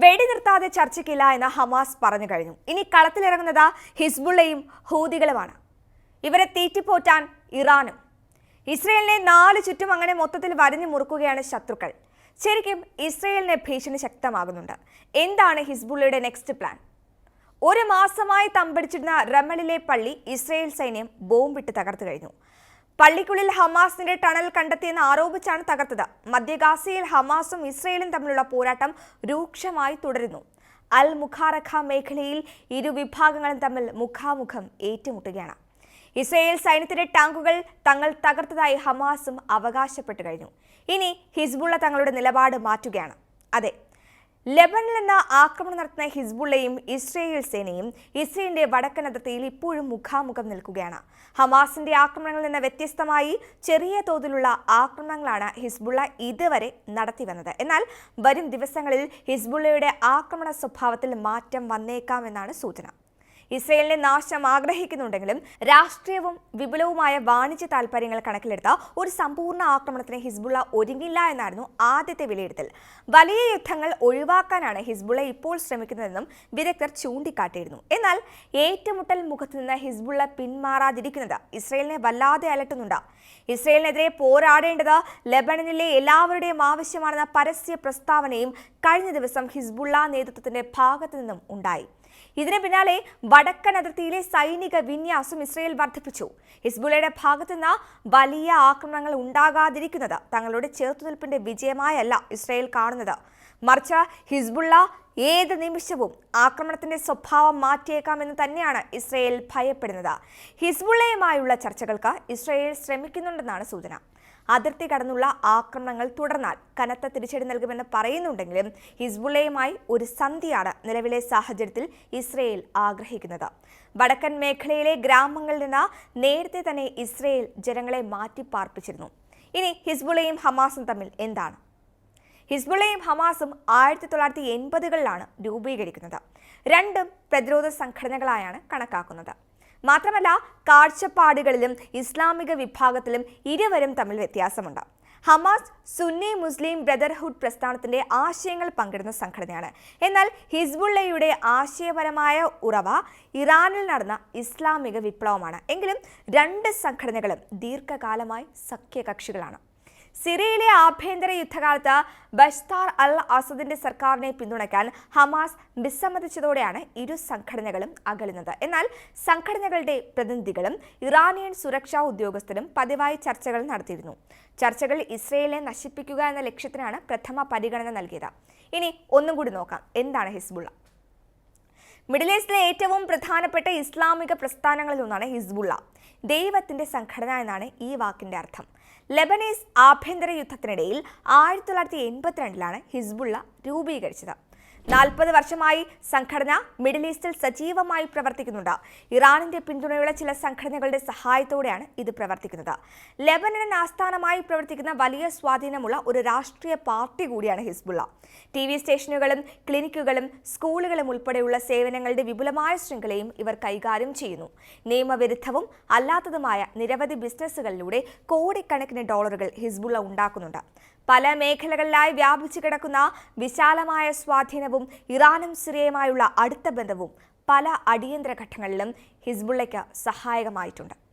വെടിനിർത്താതെ ചർച്ചയ്ക്കില്ല എന്ന് ഹമാസ് പറഞ്ഞു കഴിഞ്ഞു. ഇനി കളത്തിലിറങ്ങുന്നത് ഹിസ്ബുള്ളയും ഹൂതികളുമാണ്. ഇവരെ തീറ്റിപ്പോറ്റാൻ ഇറാനും. ഇസ്രയേലിനെ നാല് ചുറ്റും അങ്ങനെ മൊത്തത്തിൽ വരഞ്ഞു മുറുക്കുകയാണ് ശത്രുക്കൾ. ശരിക്കും ഇസ്രയേലിന് ഭീഷണി ശക്തമാകുന്നുണ്ട്. എന്താണ് ഹിസ്ബുള്ളയുടെ നെക്സ്റ്റ് പ്ലാൻ? ഒരു മാസമായി തമ്പടിച്ചിരുന്ന റമലിലെ പള്ളി ഇസ്രയേൽ സൈന്യം ബോംബിട്ട് തകർത്തു കഴിഞ്ഞു. പള്ളിക്കുള്ളിൽ ഹമാസിന്റെ ടണൽ കണ്ടെത്തിയെന്ന് ആരോപിച്ചാണ് തകർത്തത്. മധ്യഗാസയിൽ ഹമാസും ഇസ്രയേലും തമ്മിലുള്ള പോരാട്ടം രൂക്ഷമായി തുടരുന്നു. അൽ മുഖാറഖ മേഖലയിൽ ഇരു വിഭാഗങ്ങളും തമ്മിൽ മുഖാമുഖം ഏറ്റുമുട്ടുകയാണ്. ഇസ്രയേൽ സൈന്യത്തിന്റെ ടാങ്കുകൾ തങ്ങൾ തകർത്തതായി ഹമാസും അവകാശപ്പെട്ടു കഴിഞ്ഞു. ഇനി ഹിസ്ബുള്ള തങ്ങളുടെ നിലപാട് മാറ്റുകയാണ്. അതെ ലെബനിൽ നിന്ന് ആക്രമണം നടത്തുന്ന ഹിസ്ബുള്ളയും ഇസ്രയേൽ സേനയും ഇസ്രയേലിന്റെ വടക്കൻ അതിർത്തിയിൽ ഇപ്പോഴും മുഖാമുഖം നിൽക്കുകയാണ്. ഹമാസിന്റെ ആക്രമണങ്ങളിൽ നിന്ന് വ്യത്യസ്തമായി ചെറിയ തോതിലുള്ള ആക്രമണങ്ങളാണ് ഹിസ്ബുള്ള ഇതുവരെ നടത്തിവന്നത്. എന്നാൽ വരും ദിവസങ്ങളിൽ ഹിസ്ബുള്ളയുടെ ആക്രമണ സ്വഭാവത്തിൽ മാറ്റം വന്നേക്കാമെന്നാണ് സൂചന. ഇസ്രയേലിന്റെ നാശം ആഗ്രഹിക്കുന്നുണ്ടെങ്കിലും രാഷ്ട്രീയവും വിപുലവുമായ വാണിജ്യ താൽപര്യങ്ങൾ കണക്കിലെടുത്ത ഒരു സമ്പൂർണ ആക്രമണത്തിന് ഹിസ്ബുള്ള ഒരുങ്ങില്ല എന്നായിരുന്നു ആദ്യത്തെ വിലയിരുത്തൽ. വലിയ യുദ്ധങ്ങൾ ഒഴിവാക്കാനാണ് ഹിസ്ബുള്ള ഇപ്പോൾ ശ്രമിക്കുന്നതെന്നും വിദഗ്ധർ ചൂണ്ടിക്കാട്ടിയിരുന്നു. എന്നാൽ ഏറ്റുമുട്ടൽ മുഖത്ത് നിന്ന് ഹിസ്ബുള്ള പിന്മാറാതിരിക്കുന്നത് ഇസ്രയേലിനെ വല്ലാതെ അലട്ടുന്നുണ്ട്. ഇസ്രയേലിനെതിരെ പോരാടേണ്ടത് ലെബനനിലെ എല്ലാവരുടെയും ആവശ്യമാണെന്ന പരസ്യ പ്രസ്താവനയും കഴിഞ്ഞ ദിവസം ഹിസ്ബുള്ള നേതൃത്വത്തിന്റെ ഭാഗത്തു നിന്നും ഉണ്ടായി. ഇതിന് പിന്നാലെ വടക്കൻ അതിർത്തിയിലെ സൈനിക വിന്യാസം ഇസ്രയേൽ വർദ്ധിപ്പിച്ചു. ഹിസ്ബുള്ളയുടെ ഭാഗത്തുനിന്ന് വലിയ ആക്രമണങ്ങൾ ഉണ്ടാകാതിരിക്കുന്നത് തങ്ങളുടെ ചെറുത്തുനിൽപ്പിന്റെ വിജയമായല്ല ഇസ്രയേൽ കാണുന്നത്. മറിച്ച് ഹിസ്ബുള്ള ഏത് നിമിഷവും ആക്രമണത്തിന്റെ സ്വഭാവം മാറ്റിയേക്കാമെന്ന് തന്നെയാണ് ഇസ്രയേൽ ഭയപ്പെടുന്നത്. ഹിസ്ബുള്ളയുമായുള്ള ചർച്ചകൾക്ക് ഇസ്രയേൽ ശ്രമിക്കുന്നുണ്ടെന്നാണ് സൂചന. അതിർത്തി കടന്നുള്ള ആക്രമണങ്ങൾ തുടർന്നാൽ കനത്ത തിരിച്ചടി നൽകുമെന്ന് പറയുന്നുണ്ടെങ്കിലും ഹിസ്ബുള്ളയുമായി ഒരു സന്ധിയാണ് നിലവിലെ സാഹചര്യത്തിൽ ഇസ്രയേൽ ആഗ്രഹിക്കുന്നത്. വടക്കൻ മേഖലയിലെ ഗ്രാമങ്ങളിൽ നിന്ന് നേരത്തെ തന്നെ ഇസ്രയേൽ ജനങ്ങളെ മാറ്റിപ്പാർപ്പിച്ചിരുന്നു. ഇനി ഹിസ്ബുള്ളയും ഹമാസും തമ്മിൽ എന്താണ്? ഹിസ്ബുള്ളയും ഹമാസും ആയിരത്തി തൊള്ളായിരത്തി എൺപതുകളിലാണ് രൂപീകരിക്കുന്നത്. രണ്ടും പ്രതിരോധ സംഘടനകളായാണ് കണക്കാക്കുന്നത്. മാത്രമല്ല കാഴ്ചപ്പാടുകളിലും ഇസ്ലാമിക വിഭാഗത്തിലും ഇരുവരും തമ്മിൽ വ്യത്യാസമുണ്ട്. ഹമാസ് സുന്നി മുസ്ലിം ബ്രദർഹുഡ് പ്രസ്ഥാനത്തിന്റെ ആശയങ്ങൾ പങ്കിടുന്ന സംഘടനയാണ്. എന്നാൽ ഹിസ്ബുള്ളയുടെ ആശയപരമായ ഉറവ ഇറാനിൽ നടന്ന ഇസ്ലാമിക വിപ്ലവമാണ്. എങ്കിലും രണ്ട് സംഘടനകളും ദീർഘകാലമായി സഖ്യകക്ഷികളാണ്. സിറിയയിലെ ആഭ്യന്തര യുദ്ധകാലത്ത് ബഷ്താർ അൽ അസദിന്റെ സർക്കാരിനെ പിന്തുണയ്ക്കാൻ ഹമാസ് വിസമ്മതിച്ചതോടെയാണ് ഇരു സംഘടനകളും അകലുന്നത്. എന്നാൽ സംഘടനകളുടെ പ്രതിനിധികളും ഇറാനിയൻ സുരക്ഷാ ഉദ്യോഗസ്ഥരും പതിവായി ചർച്ചകൾ നടത്തിയിരുന്നു. ചർച്ചകൾ ഇസ്രയേലിനെ നശിപ്പിക്കുക എന്ന ലക്ഷ്യത്തിനാണ് പ്രഥമ പരിഗണന നൽകിയത്. ഇനി ഒന്നും കൂടി നോക്കാം. എന്താണ് ഹിസ്ബുള്ള? മിഡിൽ ഈസ്റ്റിലെ ഏറ്റവും പ്രധാനപ്പെട്ട ഇസ്ലാമിക പ്രസ്ഥാനങ്ങളിൽ ഒന്നാണ് ഹിസ്ബുള്ള. ദൈവത്തിന്റെ സംഘടന എന്നാണ് ഈ വാക്കിന്റെ അർത്ഥം. ലെബനീസ് ആഭ്യന്തര യുദ്ധത്തിനിടയിൽ ആയിരത്തി തൊള്ളായിരത്തി എൺപത്തിരണ്ടിലാണ് ഹിസ്ബുള്ള രൂപീകരിച്ചത്. നാൽപ്പത് വർഷമായി സംഘടന മിഡിൽ ഈസ്റ്റിൽ സജീവമായി പ്രവർത്തിക്കുന്നുണ്ട്. ഇറാനിന്റെ പിന്തുണയുള്ള ചില സംഘടനകളുടെ സഹായത്തോടെയാണ് ഇത് പ്രവർത്തിക്കുന്നത്. ലെബനൻ ആസ്ഥാനമായി പ്രവർത്തിക്കുന്ന വലിയ സ്വാധീനമുള്ള ഒരു രാഷ്ട്രീയ പാർട്ടി കൂടിയാണ് ഹിസ്ബുള്ള. ടി വി സ്റ്റേഷനുകളും ക്ലിനിക്കുകളും സ്കൂളുകളും ഉൾപ്പെടെയുള്ള സേവനങ്ങളുടെ വിപുലമായ ശൃംഖലയും ഇവർ കൈകാര്യം ചെയ്യുന്നു. നിയമവിരുദ്ധവും അല്ലാത്തതുമായ നിരവധി ബിസിനസ്സുകളിലൂടെ കോടിക്കണക്കിന് ഡോളറുകൾ ഹിസ്ബുള്ള ഉണ്ടാക്കുന്നുണ്ട്. പല മേഖലകളിലായി വ്യാപിച്ചു കിടക്കുന്ന വിശാലമായ സ്വാധീനവും ഇറാനും സിറിയയുമായുള്ള അടുത്ത ബന്ധവും പല അടിയന്തര ഘട്ടങ്ങളിലും ഹിസ്ബുള്ളയ്ക്ക് സഹായകമായിട്ടുണ്ട്.